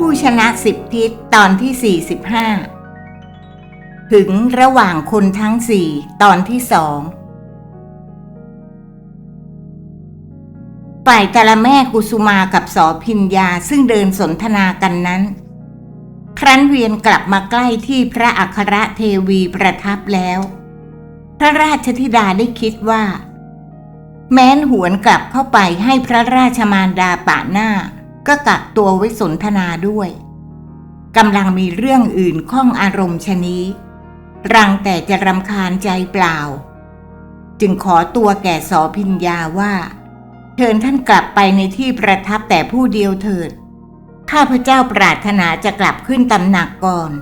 ผู้ชนะสิบทิศตอนที่ 45 ถึงระหว่างคนทั้งสี่ตอนที่สองฝ่ายตาละแม่กุสุมากับสอพิญญาซึ่งเดินสนทนากันนั้น ครั้นเวียนกลับมาใกล้ที่พระอัครเทวีประทับแล้ว พระราชธิดาได้คิดว่า แม้นหวนกลับเข้าไปให้พระราชมารดาปะหน้า ก็กักตัวไว้สนทนาด้วยกำลังมีเรื่องอื่นข้องอารมณ์ชนี้ รังแต่จะรำคาญใจเปล่า จึงขอตัวแก่สอพิญญาว่า เชิญท่านกลับไปในที่ประทับแต่ผู้เดียวเถิด ข้าพเจ้าปรารถนาจะกลับขึ้นตำหนักก่อน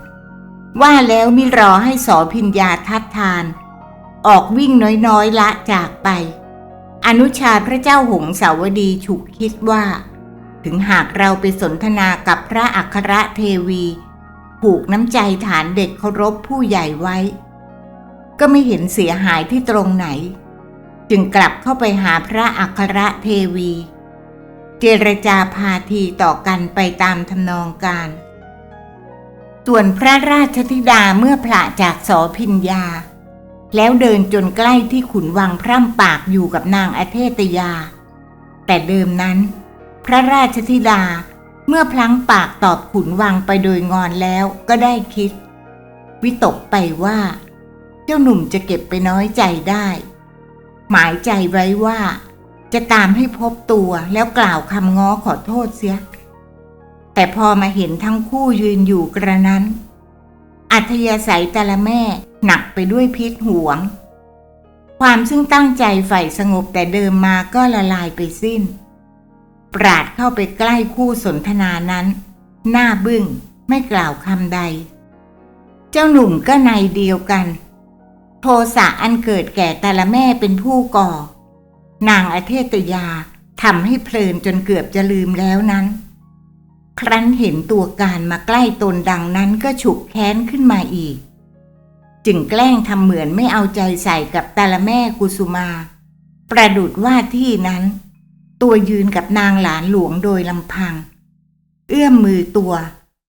ว่าแล้วมิรอให้สอพิญญาทัดทาน ออกวิ่งน้อยๆละจากไป อนุชาพระเจ้าหงสาวดีฉุกคิดว่า ถึงหากเราไปสนทนากับพระอัครเทวี ผูกน้ำใจฐานเด็กเคารพผู้ใหญ่ไว้ ก็ไม่เห็นเสียหายที่ตรงไหน จึงกลับเข้าไปหาพระอัครเทวี เจรจาพาทีต่อกันไปตามทำนองการ ส่วนพระราชธิดาเมื่อพละจากสอพิญญา แล้วเดินจนใกล้ที่ขุนวังพร่ำปากอยู่กับนางอเทตยา แต่เดิมนั้น พระราชธิดา เมื่อพลั้งปากตอบขุนวังไปโดยงอนแล้วก็ได้คิด วิตกไปว่า เจ้าหนุ่มจะเก็บไปน้อยใจได้ หมายใจไว้ว่า จะตามให้พบตัวแล้วกล่าวคำง้อขอโทษเสีย แต่พอมาเห็นทั้งคู่ยืนอยู่กระนั้น อัธยาศัยแต่ละแม่หนักไปด้วยพิษหวงความซึ่งตั้งใจใฝ่สงบแต่เดิมมาก็ละลายไปสิ้น ปราดเข้าไปใกล้คู่สนทนานั้น หน้าบึ้งไม่กล่าวคำใด เจ้าหนุ่มก็ในเดียวกัน โทสะอันเกิดแก่แต่ละแม่เป็นผู้ก่อ นางอเทตยาทำให้เพลินจนเกือบจะลืมแล้วนั้น ครั้นเห็นตัวการมาใกล้ตนดังนั้นก็ฉุกแค้นขึ้นมาอีก จึงแกล้งทำเหมือนไม่เอาใจใส่กับแต่ละแม่กุสุมา ประดุดว่าที่นั้น ตัวยืนกับนางหลานหลวงโดยลำพัง เอื้อมมือตัว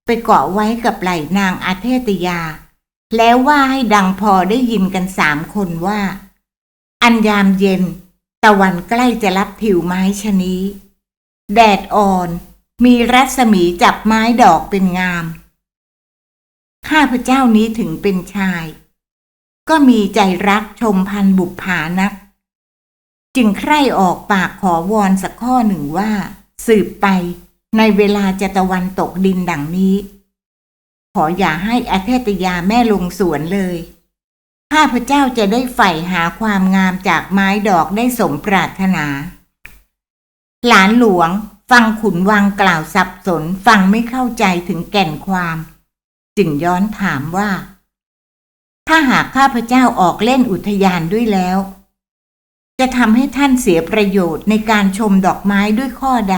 ไปเกาะไว้กับไหล่นางอาเทตยา แล้วว่าให้ดังพอได้ยินกันสามคนว่า อันยามเย็น ตะวันใกล้จะรับผิวไม้ชนี้ แดดอ่อน มีรัศมีจับไม้ดอกเป็นงาม ข้าพเจ้านี้ถึงเป็นชาย ก็มีใจรักชมพันบุปผานัก จึงใคร่ออกปากขอวอนสักข้อหนึ่งว่า สืบไป ในเวลาจะตะวันตกดินดังนี้ ขออย่าให้อเทตยาแม่ลงสวนเลยข้าพเจ้าจะได้ใฝ่หาความงามจากไม้ดอกได้สมปรารถนา หลานหลวงฟังขุนวังกล่าวสับสนฟังไม่เข้าใจถึงแก่นความ จึงย้อนถามว่า ถ้าหากข้าพเจ้าออกเล่นอุทยานด้วยแล้ว จะทำให้ท่านเสียประโยชน์ในการชมดอกไม้ด้วยข้อใด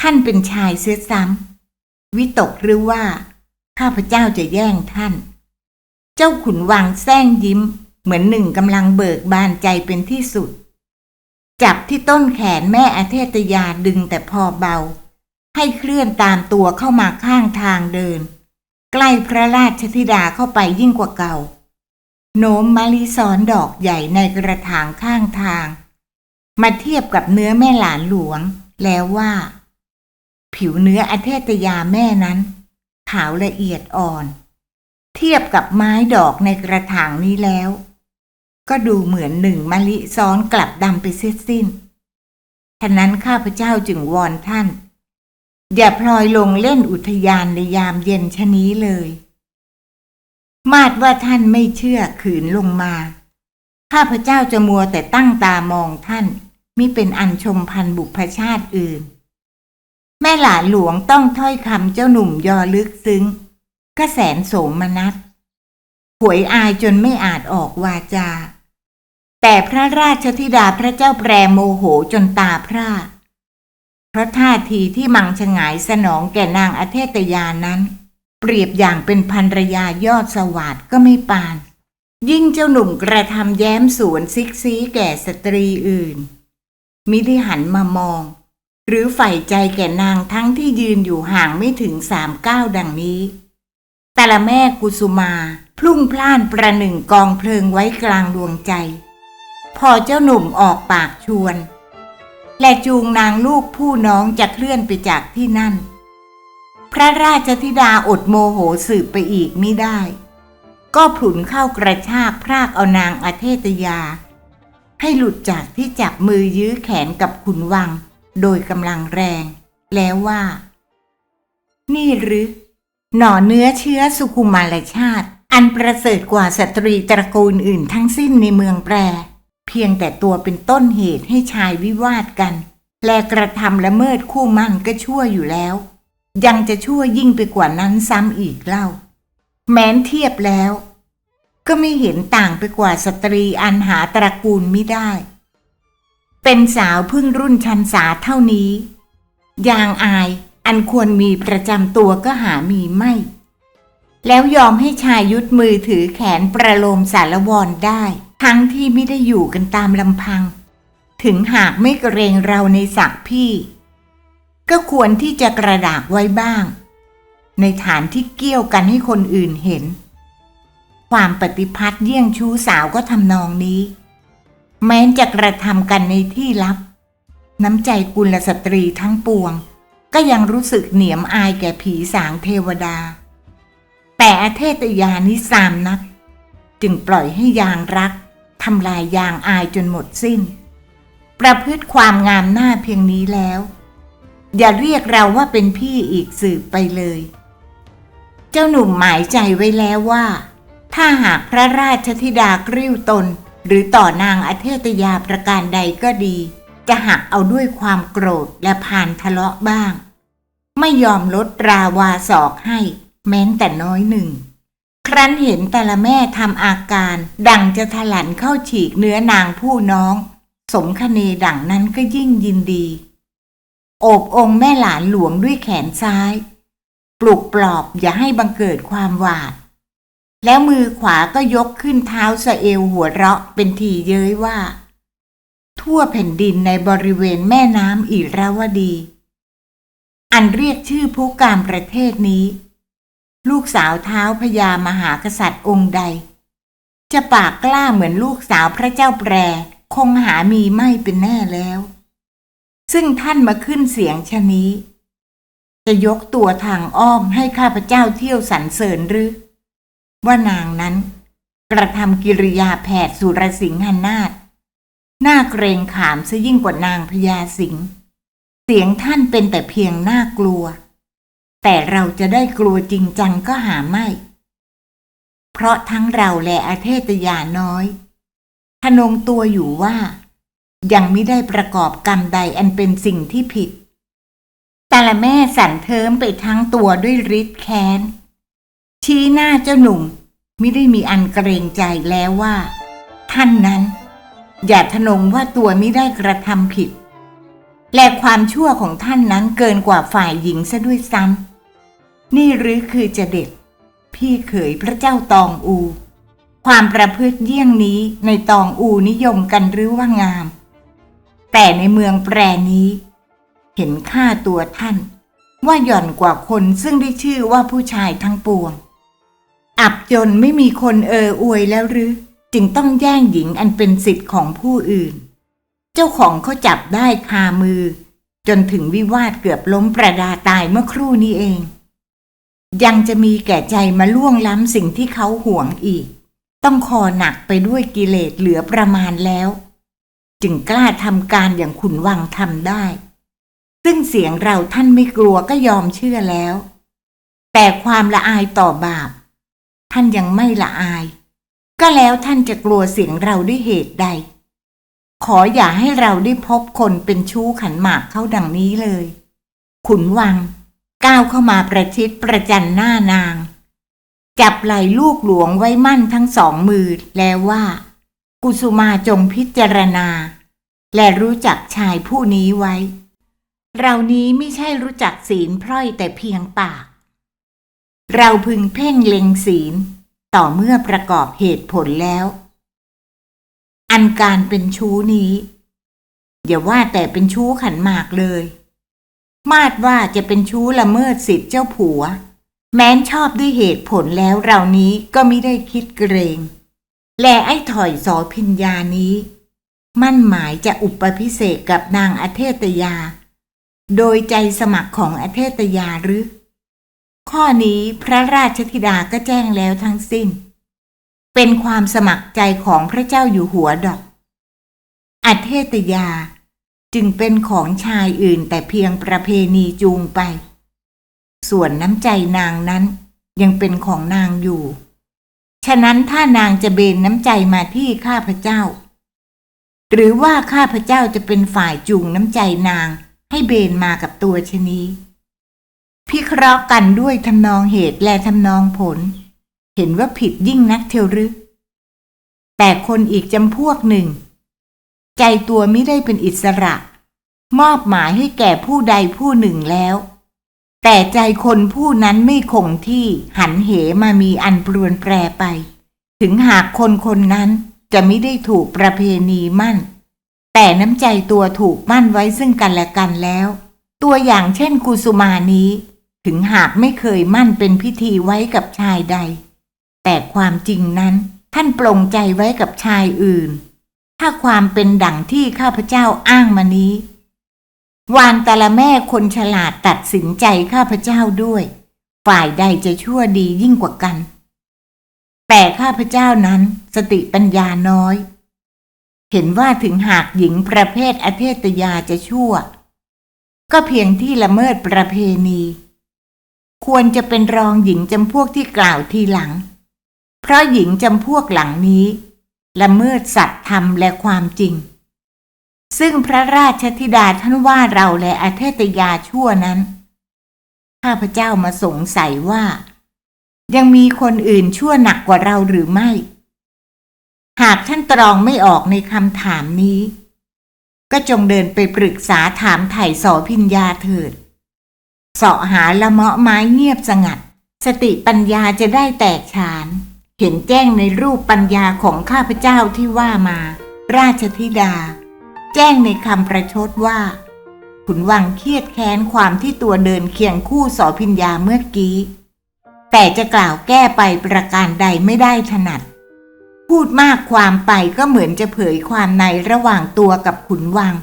ท่านเป็นชายเสียซ้ำวิตกหรือว่า ข้าพเจ้าจะแย่งท่าน เจ้าขุนวังแซงยิ้ม เหมือนหนึ่งกำลังเบิกบานใจเป็นที่สุด จับที่ต้นแขนแม่อเทตยาดึงแต่พอเบา ให้เคลื่อนตามตัวเข้ามาข้างทางเดิน ใกล้พระราชธิดาเข้าไปยิ่งกว่าเก่า โน้มมะลิซ้อนดอกใหญ่ในกระถางข้างทาง มาเทียบกับเนื้อแม่หลานหลวง แล้วว่า ผิวเนื้ออเทตยาแม่นั้น ขาวละเอียดอ่อน เทียบกับไม้ดอกในกระถางนี้แล้ว ก็ดูเหมือนหนึ่งมะลิซ้อนกลับดำไปเสียสิ้นฉะนั้นข้าพเจ้าจึงวอนท่าน อย่าพลอยลงเล่นอุทยานในยามเย็นชะนี้เลย มาดว่าท่านไม่เชื่อขืนลงมา ข้าพเจ้าจะมัวแต่ตั้งตามองท่านมิเป็นอันชมพันบุพชาติอื่น แม่หลานหลวงต้องถ้อยคำเจ้าหนุ่มยอลึกซึ้งก็แสนโสมนัสหวยอายจนไม่อาจออกวาจา แต่พระราชธิดาพระเจ้าแปรโมโหจนตาพร่าเพราะท่าทีที่มังชงายสนองแก่นางอเทตยานั้น เปรียบอย่างเป็นพันรยายอดสวัสดก็ไม่ปาน ยิ่งเจ้าหนุ่มกระทำแย้มสวนซิกซีแก่สตรีอื่น มิได้หันมามอง หรือใฝ่ใจแก่นางทั้งที่ยืนอยู่ห่างไม่ถึงสามก้าวดังนี้ แต่ละแม่กุสุมาพลุ่งพล่านประหนึ่งกองเพลิงไว้กลางดวงใจ พอเจ้าหนุ่มออกปากชวน และจูงนางลูกผู้น้องจะเคลื่อนไปจากที่นั่น พระราชธิดาอดโมโหสืบไปอีกไมิได้ ก็ผุนเข้ากระชากพรากเอานางอเทตยา ให้หลุดจากที่จับมือยื้อแขนกับขุนวัง โดยกำลังแรง แล้วว่า นี่หรือ หน่อเนื้อเชื้อสุขุมารชาติ อันประเสริฐกว่าสตรีตระกูลอื่นทั้งสิ้นในเมืองแปร เพียงแต่ตัวเป็นต้นเหตุให้ชายวิวาทกัน และกระทำละเมิดคู่มั่นก็ชั่วอยู่แล้ว ยังจะชั่วยิ่งไปกว่านั้นซ้ำอีกเล่า แม้นเทียบแล้ว ก็ไม่เห็นต่างไปกว่าสตรีอันหาตระกูลไม่ได้ เป็นสาวพิ่งรุ่นชันสาเท่านี้ ยางอายอันควรมีประจำตัวก็หามีไม่ แล้วยอมให้ชายยุดมือถือแขนประโลมสารวรได้ ทั้งที่ไม่ได้อยู่กันตามลำพัง ถึงหากไม่เกรงเราในศักพี่ ก็ควรที่จะกระดากไว้บ้าง ในฐานที่เกี่ยวกันให้คนอื่นเห็น ความปฏิพัทธ์เยี่ยงชู้สาวก็ทำนองนี้ แม้จะกระทำกันในที่ลับ น้ำใจกุลสตรีทั้งปวง ก็ยังรู้สึกเหนียมอายแก่ผีสางเทวดา แต่อเทตยานิสามนัก จึงปล่อยให้ยางรักทำลายยางอายจนหมดสิ้น ประพฤติความงามหน้าเพียงนี้แล้ว อย่าเรียกเราว่าเป็นพี่อีกสืบไปเลย เจ้าหนุ่มหมายใจไว้แล้วว่า ถ้าหากพระราชธิดากริ้วตน หรือต่อนางอเทตยาประการใดก็ดี จะหักเอาด้วยความโกรธและผ่านทะเลาะบ้าง ไม่ยอมลดราวาศอกให้ แม้นแต่น้อยหนึ่ง ครั้นเห็นแต่ละแม่ทำอาการ ดังจะถลันเข้าฉีกเนื้อนางผู้น้อง สมคเนดังนั้นก็ยิ่งยินดี โอบองค์แม่หลานหลวงด้วยแขนซ้าย ปลุกปลอบอย่าให้บังเกิดความหวาด แล้วมือขวาก็ยกขึ้นเท้าสะเอวหัวเราะเป็นทีเย้ยว่า ทั่วแผ่นดินในบริเวณแม่น้ำอิราวดี อันเรียกชื่อผู้การประเทศนี้ ลูกสาวเท้าพญามหากษัตริย์องค์ใด จะปากกล้าเหมือนลูกสาวพระเจ้าแปรคงหามีไม่เป็นแน่แล้ว ซึ่งท่านมาขึ้นเสียงชะนี้ จะยกตัวทางอ้อมให้ข้าพเจ้าเที่ยวสรรเสริญหรือ ว่านางนั้น กระทำกิริยาแผดสุรสิงหนาฏน่าเกรงขามซะยิ่งกว่านางพญาสิงห์เสียงท่านเป็นแต่เพียงน่ากลัว แต่เราจะได้กลัวจริงจังก็หาไม่ เพราะทั้งเราและอาเทตยาน้อยทนงตัวอยู่ว่า ยังไม่ได้ประกอบกรรมใดอันเป็นสิ่งที่ผิดต่ละแม่สั่นเทิมไปทั้งตัวด้วยฤทธิ์แค้น ชี้หน้าเจ้าหนุ่มไม่ได้มีอันเกรงใจแล้วว่า ท่านนั้น อย่าทนงว่าตัวไม่ได้กระทำผิด และความชั่วของท่านนั้นเกินกว่าฝ่ายหญิงซะด้วยซ้ำนี่หรือคือจะเด็ด พี่เขยพระเจ้าตองอู ความประพฤติเยี่ยงนี้ในตองอูนิยมกันหรือว่างาม แต่ในเมืองแปรนี้ เห็นค่าตัวท่าน ว่าหย่อนกว่าคนซึ่งได้ชื่อว่าผู้ชายทั้งปวง อับจนไม่มีคนเอออวยแล้วหรือ จึงต้องแย่งหญิงอันเป็นสิทธิ์ของผู้อื่น เจ้าของเขาจับได้คามือ จนถึงวิวาทเกือบล้มประดาตายเมื่อครู่นี้เอง ยังจะมีแก่ใจมาล่วงล้ำสิ่งที่เขาห่วงอีก ต้องคอหนักไปด้วยกิเลสเหลือประมาณแล้ว จึงกล้าทำการอย่างขุนวังทำได้ ซึ่งเสียงเราท่านไม่กลัวก็ยอมเชื่อแล้ว แต่ความละอายต่อบาป ท่านยังไม่ละอาย ก็แล้วท่านจะกลัวเสียงเราด้วยเหตุใด ขออย่าให้เราได้พบคนเป็นชู้ขันหมากเข้าดังนี้เลย ขุนวัง ก้าวเข้ามาประชิดประจันหน้านาง จับไหล่ลูกหลวงไว้มั่นทั้งสองมือแล้วว่า กุสุมาจงพิจารณา และรู้จักชายผู้นี้ไว้ เรานี้ไม่ใช่รู้จักศีลพร่อยแต่เพียงปาก เราพึงเพ่งเล็งศีลต่อเมื่อประกอบเหตุผลแล้ว อันการเป็นชู้นี้ อย่าว่าแต่เป็นชู้ขันหมากเลย มาดว่าจะเป็นชู้ละเมิดสิทธิ์เจ้าผัว แม้นชอบด้วยเหตุผลแล้วเรานี้ก็ไม่ได้คิดเกรง และไอ้ถอยสอพิญญานี้ มั่นหมายจะอุปพิเศษกกับนางอเทตยา โดยใจสมัครของอเทตยาหรือ ข้อนี้พระราชธิดาก็แจ้งแล้วทั้งสิ้น เป็นความสมัครใจของพระเจ้าอยู่หัวดอก อเทตยาจึงเป็นของชายอื่นแต่เพียงประเพณีจูงไป ส่วนน้ำใจนางนั้นยังเป็นของนางอยู่ ฉะนั้นถ้านางจะเบนน้ำใจมาที่ข้าพเจ้า หรือว่าข้าพเจ้าจะเป็นฝ่ายจูงน้ำใจนางให้เบนมากับตัวชนีพิเคราะห์กันด้วยทำนองเหตุและทำนองผล เห็นว่าผิดยิ่งนักเทวรึแต่คนอีกจำพวกหนึ่ง ใจตัวไม่ได้เป็นอิสระ มอบหมายให้แก่ผู้ใดผู้หนึ่งแล้ว แต่ใจคนผู้นั้นไม่คงที่หันเหมามีอันปรวนแปรไป ถึงหากคนคนนั้นจะไม่ได้ถูกประเพณีมั่น แต่น้ำใจตัวถูกมั่นไว้ซึ่งกันและกันแล้ว ตัวอย่างเช่นกุสุมานี้ ถึงหากไม่เคยมั่นเป็นพิธีไว้กับชายใด แต่ความจริงนั้นท่านปลงใจไว้กับชายอื่น ถ้าความเป็นดั่งที่ข้าพเจ้าอ้างมานี้ วานแต่ละแม่คนฉลาดตัดสินใจข้าพเจ้าด้วย ฝ่ายใดจะชั่วดียิ่งกว่ากัน แต่ข้าพเจ้านั้นสติปัญญาน้อย เห็นว่าถึงหากหญิงประเภทอเทตยาจะชั่ว ก็เพียงที่ละเมิดประเพณี ควรจะเป็นรองหญิงจำพวกที่กล่าวทีหลัง เพราะหญิงจำพวกหลังนี้ ละเมิดสัตย์ธรรมและความจริง ซึ่งพระราชธิดาท่านว่าเราและอาเทตยาชั่วนั้น ข้าพเจ้ามาสงสัยว่า ยังมีคนอื่นชั่วหนักกว่าเราหรือไม่ หากท่านตรองไม่ออกในคำถามนี้ ก็จงเดินไปปรึกษาถามไถ่สอพิญญาเถิดเสาะหาละเมาะไม้เงียบสงัด สติปัญญาจะได้แตกฉาน เห็นแจ้งในรูปปัญญาของข้าพเจ้าที่ว่ามา ราชธิดา แจ้งในคำประชดว่า ขุนวังเครียดแค้นความที่ตัวเดินเคียงคู่สอพิญญาเมื่อกี้ แต่จะกล่าวแก้ไปประการใดไม่ได้ถนัด พูดมากความไปก็เหมือนจะเผยความในระหว่างตัวกับขุนวัง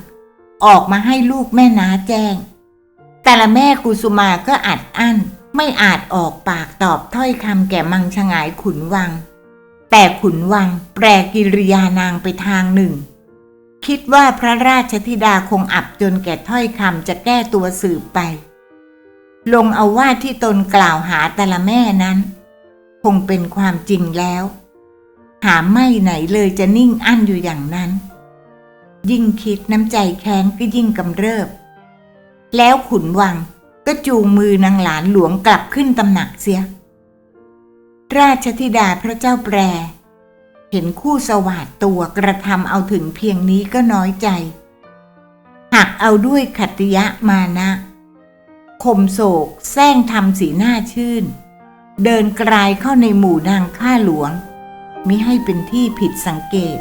ออกมาให้ลูกแม่น้าแจ้ง แต่ละแม่กุสุมาก็อัดอั้น ไม่อาจออกปากตอบถ้อยคำแก่มังชงายขุนวัง แต่ขุนวังแปรกิริยานางไปทางหนึ่ง คิดว่าพระราชธิดาคงอับจนแก่ถ้อยคำจะแก้ตัวสืบไป ลงเอาว่าที่ตนกล่าวหาแต่ละแม่นั้น คงเป็นความจริงแล้ว หาไม่ไหนเลยจะนิ่งอั้นอยู่อย่างนั้น ยิ่งคิดน้ำใจแค้นก็ยิ่งกำเริบ แล้วขุนวังก็จูงมือนางหลานหลวงกลับขึ้นตำหนักเสีย ราชธิดาพระเจ้าแปร เห็นคู่สวัสดตัวกระทำเอาถึงเพียงนี้ก็น้อยใจ หากเอาด้วยขัตติยะมานะคมโศกแซงทำสีหน้าชื่น เดินกลายเข้าในหมู่นางข้าหลวง มิให้เป็นที่ผิดสังเกต